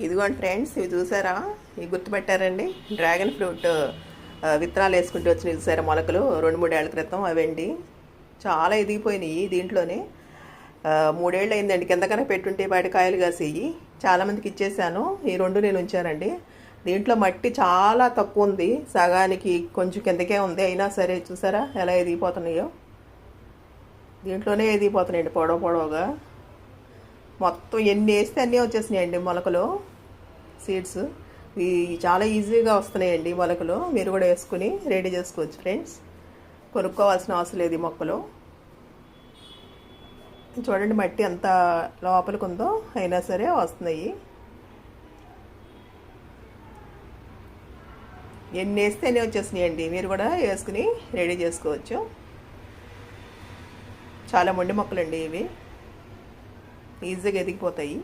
ఇదిగోండి ఫ్రెండ్స్ ఇవి చూసారా? ఇవి గుర్తుపెట్టారండి? డ్రాగన్ ఫ్రూట్ విత్తనాలు వేసుకుంటూ వచ్చిన చూసారా మొలకలు? రెండు మూడేళ్ళ క్రితం అవండి. చాలా ఎదిగిపోయినాయి దీంట్లోనే. మూడేళ్ళు అయిందండి. కిందకనే పెట్టుంటే వాటి కాయలు కాసేయి. చాలామందికి ఇచ్చేసాను. ఈ రెండు నేను ఉంచానండి. దీంట్లో మట్టి చాలా తక్కువ ఉంది. సగానికి కొంచెం కిందకే ఉంది. అయినా సరే చూసారా ఎలా ఎదిగిపోతున్నాయో? దీంట్లోనే ఎదిగిపోతున్నాయండి పొడవ పొడవుగా. మొత్తం ఎన్ని వేస్తే అన్నీ వచ్చేసినాయండి మొలకలు సీడ్స్ ఇవి చాలా ఈజీగా వస్తున్నాయండి మొలకలు. మీరు కూడా వేసుకుని రెడీ చేసుకోవచ్చు ఫ్రెండ్స్. కొనుక్కోవాల్సిన అవసరం లేదు ఈ మొక్కలు. చూడండి మట్టి ఎంత లోపలికి ఉందో అయినా సరే వస్తున్నాయి. ఎన్ని వేస్తే అన్నీ వచ్చేసినాయండి. మీరు కూడా వేసుకుని రెడీ చేసుకోవచ్చు. చాలా మొండి మొక్కలండి ఇవి. ఈజీగా ఎదిగిపోతాయి.